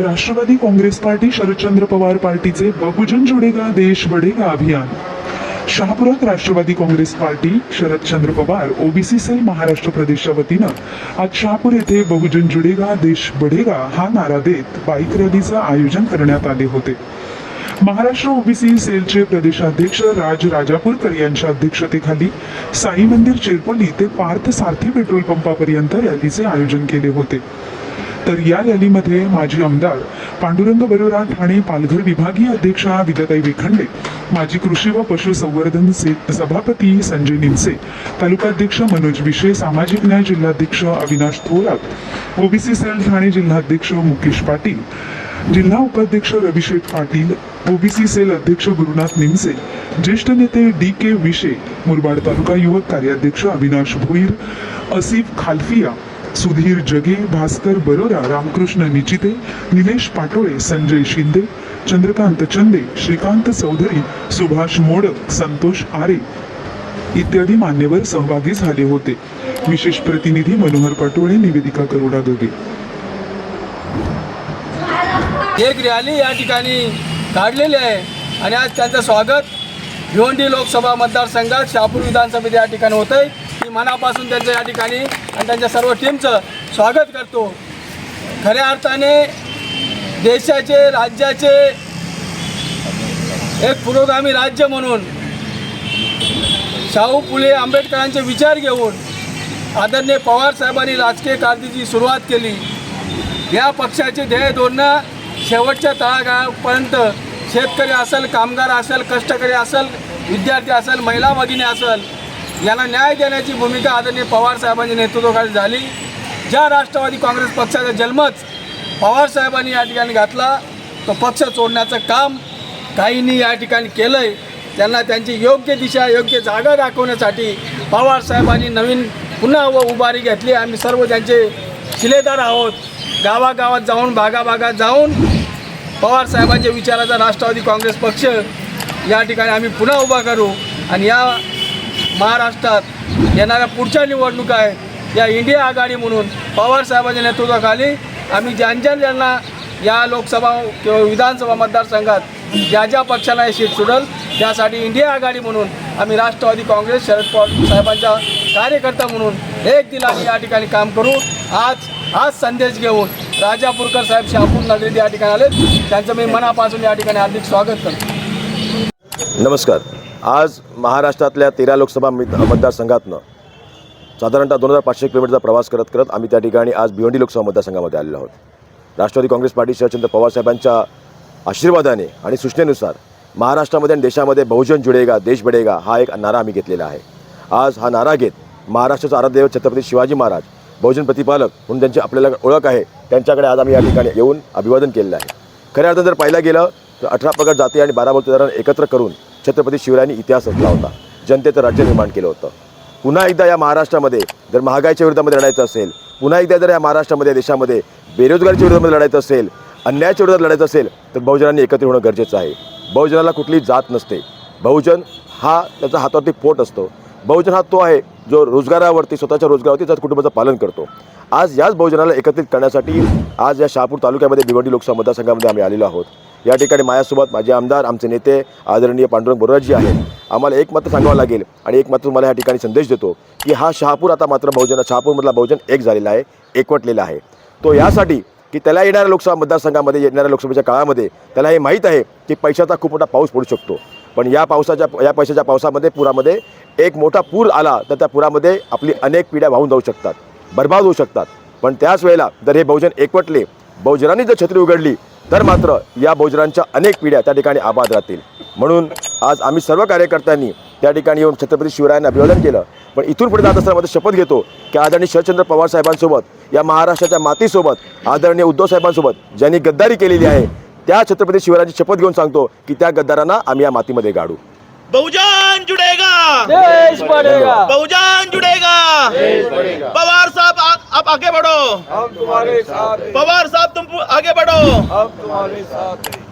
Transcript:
Rashtrawadi Congress party Sharadchandra Pawar पार्टीचे बहुजन जुडेगा देश बढेगा अभियान. शहापुरात Rashtrawadi Congress party Sharadchandra Pawar OBC cell Maharashtra प्रदेशच्या वतीनं आज शहापूर येथे बहुजन जुडेगा देश बढेगा हा नारा देत बाईक रॅलीचं आयोजन करण्यात आले होते. महाराष्ट्र ओबीसी सेलचे प्रदेशाध्यक्ष राज राजापूरकर यांच्या अध्यक्षतेखाली साई मंदिर चेरपोली ते पार्थ सारथी पेट्रोल पंपापर्यंत रॅलीचे आयोजन केले होते. तर या रॅलीमध्ये माजी आमदार पांडुरंग बरोरा ठाणे पालघर विभागीय अध्यक्षा विदताई वेखंडे माजी कृषी व पशुसंवर्धन सभापती संजय निमसे तालुकाध्यक्ष मनोज विशे सामाजिक न्याय जिल्हाध्यक्ष अविनाश थोरात ओबीसी सेल ठाणे जिल्हाध्यक्ष मुकेश पाटील जिल्हा उपाध्यक्ष रविशेठ पाटील ओबीसी सेल अध्यक्ष गुरुनाथ निमसे ज्येष्ठ नेते डी के विशे मुरबाड तालुका युवक कार्याध्यक्ष अविनाश भोईर असिफ खालफिया सुधीर जगे भास्कर बरोरा रामकृष्ण निचिते निलेश पाटोळे संजय शिंदे चंद्रकांत चंदे श्रीकांत चौधरी सुभाष मोडक संतोष आरे इत्यादी मान्यवर सहभागी झाले होते. विशेष प्रतिनिधी मनोहर पाटोळे निवेदिका करोडा गगे एक रॅली या ठिकाणी काढलेली आहे आणि आज त्यांचं स्वागत भिवंडी लोकसभा मतदारसंघात शहापूर विधानसभेत या ठिकाणी होत आहे मी मनापासून त्यांचं या ठिकाणी आणि त्यांच्या सर्व टीमचं स्वागत करतो. खऱ्या अर्थाने देशाचे राज्याचे एक पुरोगामी राज्य म्हणून शाहू फुले आंबेडकरांचे विचार घेऊन आदरणीय पवार साहेबांनी राजकीय कारकिर्दीची सुरुवात केली. या पक्षाचे ध्येय धोरणं शेवटच्या तळागाळापर्यंत शेतकरी असेल कामगार असेल कष्टकरी असेल विद्यार्थी असेल महिला भगिनी असेल यांना न्याय देण्याची भूमिका आदरणीय पवार साहेबांच्या नेतृत्वाखाली झाली. ज्या राष्ट्रवादी काँग्रेस पक्षाचा जन्मच पवारसाहेबांनी या ठिकाणी घातला तो पक्ष सोडण्याचं काम काहींनी या ठिकाणी केलं आहे त्यांना त्यांची योग्य दिशा योग्य जागा दाखवण्यासाठी पवारसाहेबांनी नवीन पुन्हा व उभारी घेतली. आम्ही सर्व त्यांचे शिलेदार आहोत. गावागावात जाऊन भागाभागात जाऊन पवारसाहेबांच्या विचाराचा राष्ट्रवादी काँग्रेस पक्ष या ठिकाणी आम्ही पुन्हा उभा करू. आणि या महाराष्ट्रात येणाऱ्या पुढच्या निवडणुका आहे. या इंडिया आघाडी म्हणून पवार साहेबांच्या नेतृत्वाखाली आम्ही ज्यांच्या ज्यांना या लोकसभा किंवा विधानसभा मतदारसंघात ज्या ज्या पक्षांना हे सीट सुटल त्यासाठी इंडिया आघाडी म्हणून आम्ही राष्ट्रवादी काँग्रेस शरद पवार साहेबांचा कार्यकर्ता म्हणून एक दिलाने या ठिकाणी काम करू. आज आज संदेश घेऊन राजापूरकर साहेब शाहपूर नगरीत या ठिकाणी आले त्यांचं मी मनापासून या ठिकाणी हार्दिक स्वागत करतो. नमस्कार. आज महाराष्ट्रातल्या तेरा लोकसभा मित मतदारसंघातनं साधारणतः दोन हजार पाचशे किलोमीटरचा प्रवास करत करत आम्ही त्या ठिकाणी आज भिवंडी लोकसभा मतदारसंघामध्ये आलेलो आहोत. राष्ट्रवादी काँग्रेस पार्टी शरदचंद्र पवारसाहेबांच्या आशीर्वादाने आणि सूचनेनुसार महाराष्ट्रामध्ये आणि देशामध्ये बहुजन जुडेगा देश बडेगा हा एक नारा आम्ही घेतलेला आहे. आज हा नारा घेत महाराष्ट्राचा आराध्यदेव छत्रपती शिवाजी महाराज बहुजन प्रतिपालक म्हणून त्यांची आपल्याला ओळख आहे त्यांच्याकडे आज आम्ही या ठिकाणी येऊन अभिवादन केलेलं आहे. खऱ्या अर्थानं जर पाहिलं गेलं तर अठरा पगड जाती आणि बारा बलुतेदारांना एकत्र करून छत्रपती शिवरायांनी इतिहास रचला होता. जनतेचं राज्य निर्माण केलं होतं. पुन्हा एकदा या महाराष्ट्रामध्ये जर महागाईच्या विरोधामध्ये लढायचं असेल पुन्हा एकदा जर या महाराष्ट्रामध्ये देशामध्ये बेरोजगारीच्या विरोधामध्ये लढायचं असेल अन्यायाच्या विरोधात लढायचं असेल तर बहुजनांनी एकत्र होणं गरजेचं आहे. बहुजनाला कुठली जात नसते. बहुजन हा त्याचा हातावरती पोट असतो. बहुजन हा तो आहे जो रोजगारावरती स्वतःच्या रोजगारावरती त्याच्या कुटुंबाचं पालन करतो. आज याच बहुजनाला एकत्रित करण्यासाठी आज या शहापूर तालुक्यामध्ये भिवंडी लोकसभा मतदारसंघामध्ये आम्ही आलेलो आहोत. या ठिकाणी माझ्यासोबत माझे आमदार आमचे नेते आदरणीय पांडुरंग बोराजी आहेत. आम्हाला एक मात्र सांगावं लागेल आणि एक मात्र तुम्हाला या ठिकाणी संदेश देतो की हा शहापूर आता मात्र बहुजन शहापूरमधला बहुजन एक झालेला आहे एकवटलेला आहे. तो यासाठी की त्याला येणाऱ्या लोकसभा मतदारसंघामध्ये येणाऱ्या लोकसभेच्या काळामध्ये त्याला हे माहीत आहे की पैशाचा खूप मोठा पाऊस पडू शकतो. पण या पावसाच्या या पैशाच्या पावसामध्ये पुरामध्ये एक मोठा पूर आला तर त्या पुरामध्ये आपली अनेक पिढ्या वाहून जाऊ शकतात बर्बाद होऊ शकतात. पण त्याच वेळेला जर हे बहुजन एकवटले बहुजनांनी जर छत्री उघडली तर मात्र या बहुजनांच्या अनेक पिढ्या त्या ठिकाणी आबाद राहतील. म्हणून आज आम्ही सर्व कार्यकर्त्यांनी त्या ठिकाणी येऊन छत्रपती शिवरायांना अभिवादन केलं. पण इथून पुढे जात असताना शपथ घेतो की आदरणीय शरदचंद्र पवार साहेबांसोबत या महाराष्ट्राच्या मातीसोबत आदरणीय उद्धव साहेबांसोबत ज्यांनी गद्दारी केलेली आहे त्या छत्रपती शिवरायांची शपथ घेऊन सांगतो की त्या गद्दारांना आम्ही या मातीमध्ये गाडू. बहुजन जुड़ेगा! देश बहुजन जुड़ेगा! आप आगे बढ़ो। हम तुम्हारे साथ पवार साहब तुम आगे बढ़ो। हम तुम्हारे साथ।